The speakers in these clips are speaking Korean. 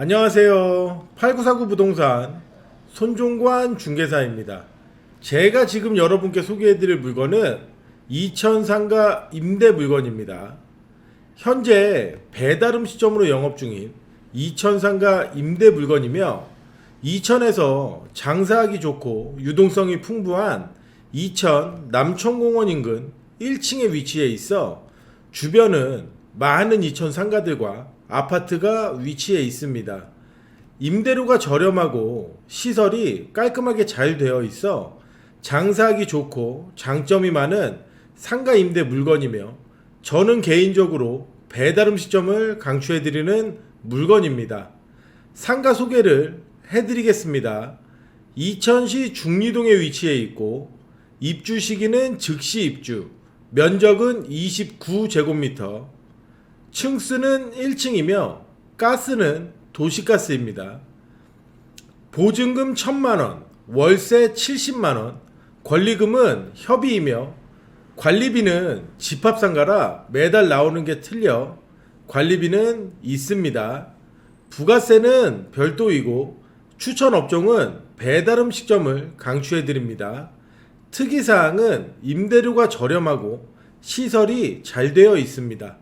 안녕하세요. 8949 부동산 손종관 중개사입니다. 제가 지금 여러분께 소개해드릴 물건은 이천상가 임대 물건입니다. 현재 배달음 시점으로 영업 중인 이천상가 임대 물건이며 이천에서 장사하기 좋고 유동성이 풍부한 이천 남천공원 인근 1층에 위치해 있어 주변은 많은 이천 상가들과 아파트가 위치해 있습니다. 임대료가 저렴하고 시설이 깔끔하게 잘 되어 있어 장사하기 좋고 장점이 많은 상가 임대 물건이며 저는 개인적으로 배달 음식점을 강추해 드리는 물건입니다. 상가 소개를 해 드리겠습니다. 이천시 중리동에 위치해 있고 입주 시기는 즉시 입주, 면적은 29제곱미터, 층수는 1층이며 가스는 도시가스입니다. 보증금 1000만원, 월세 70만원, 권리금은 협의이며 관리비는 집합상가라 매달 나오는 게 틀려 관리비는 있습니다. 부가세는 별도이고 추천 업종은 배달 음식점을 강추해 드립니다. 특이사항은 임대료가 저렴하고 시설이 잘 되어 있습니다.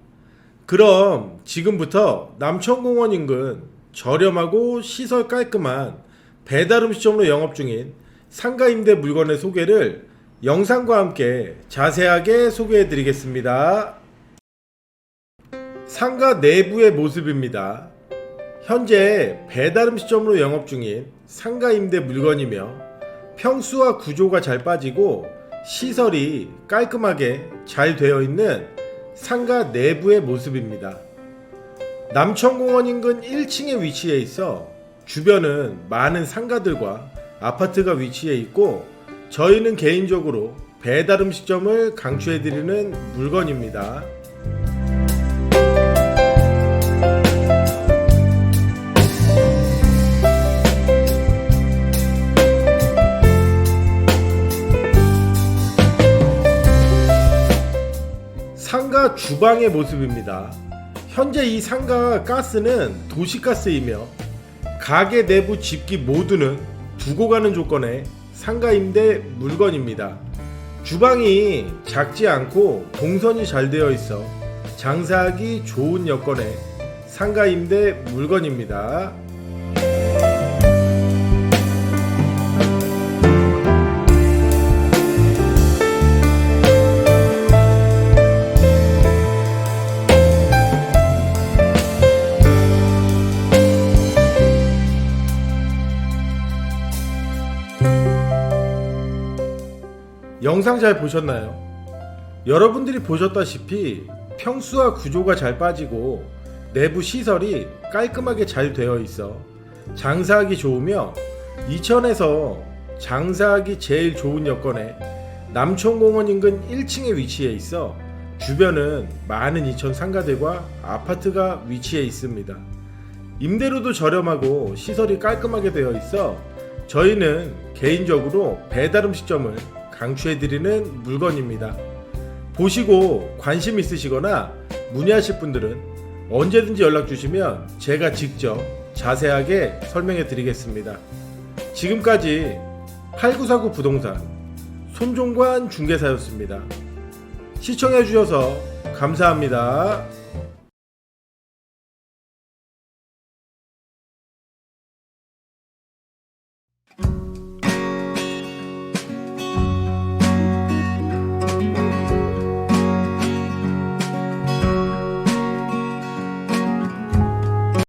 그럼 지금부터 남천공원 인근 저렴하고 시설 깔끔한 배달 음식점으로 영업 중인 상가 임대 물건의 소개를 영상과 함께 자세하게 소개해 드리겠습니다. 상가 내부의 모습입니다. 현재 배달 음식점으로 영업 중인 상가 임대 물건이며 평수와 구조가 잘 빠지고 시설이 깔끔하게 잘 되어 있는 상가 내부의 모습입니다. 남천공원 인근 1층에 위치해 있어 주변은 많은 상가들과 아파트가 위치해 있고 저희는 개인적으로 배달 음식점을 강추해드리는 물건입니다. 상가 주방의 모습입니다. 현재 이 상가 가스는 도시가스이며 가게 내부 집기 모두는 두고 가는 조건의 상가 임대 물건입니다. 주방이 작지 않고 동선이 잘 되어 있어 장사하기 좋은 여건의 상가 임대 물건입니다. 영상 잘 보셨나요? 여러분들이 보셨다시피 평수와 구조가 잘 빠지고 내부 시설이 깔끔하게 잘 되어 있어 장사하기 좋으며 이천에서 장사하기 제일 좋은 여건에 남천공원 인근 1층에 위치해 있어 주변은 많은 이천 상가들과 아파트가 위치해 있습니다. 임대료도 저렴하고 시설이 깔끔하게 되어 있어 저희는 개인적으로 배달 음식점을 강추해드리는 물건입니다. 보시고 관심 있으시거나 문의하실 분들은 언제든지 연락 주시면 제가 직접 자세하게 설명해 드리겠습니다. 지금까지 8949 부동산 손종관 중개사였습니다. 시청해 주셔서 감사합니다.